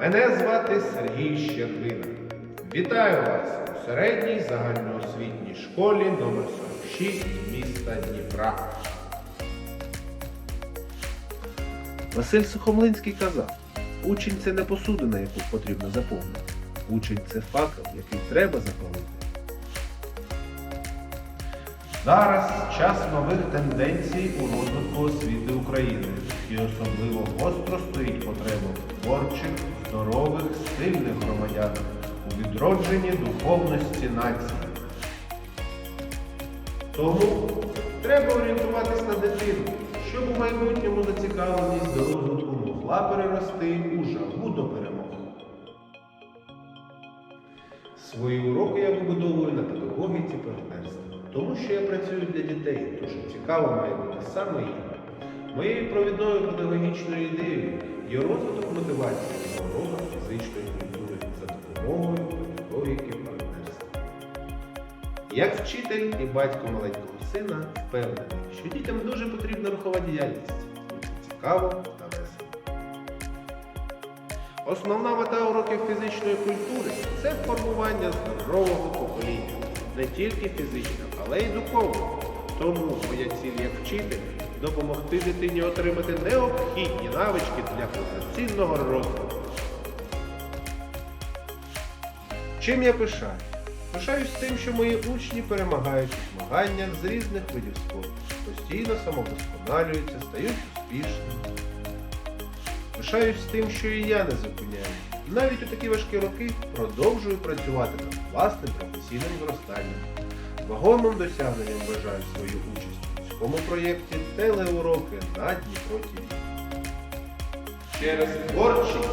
Мене звати Сергій Щербина. Вітаю вас у середній загальноосвітній школі номер 46 міста Дніпра. Василь Сухомлинський казав: учень це не посудина, яку потрібно заповнити. Учень це факел, який треба запалити. Зараз час нових тенденцій у розвитку освіти України, і особливо гостро стоїть потреба творчих, здорових, сильних громадянах у відродженні духовності нації. Тому треба орієнтуватись на дитину, щоб у майбутньому зацікавленість до розвитку могла перерости у жагу до перемоги. Свої уроки я вибудовую на педагогіці партнерства, тому що я працюю для дітей, тож цікаво має бути саме їм. Моєю провідною педагогічною ідеєю є розвиток мотивації на фізичної культури за допомогою педагогіки партнерства. Як вчитель і батько маленького сина впевнений, що дітям дуже потрібна рухова діяльність. Цікаво та весело. Основна мета уроків фізичної культури це формування здорового покоління, не тільки фізично, але й духовно. Тому моя ціль як вчитель допомогти дитині отримати необхідні навички для повноцінного розвитку. Чим я пишаю? Пишаюсь тим, що мої учні перемагають у змаганнях з різних видів спорту, постійно самовдосконалюються, стають успішними. Пишаюсь тим, що і я не зупиняю. Навіть у такі важкі роки продовжую працювати над власним професійним зростанням. Вагомим досягненням вважаю свою участь у проєкті телеуроки на Дніпро ТІВІ. Через творчість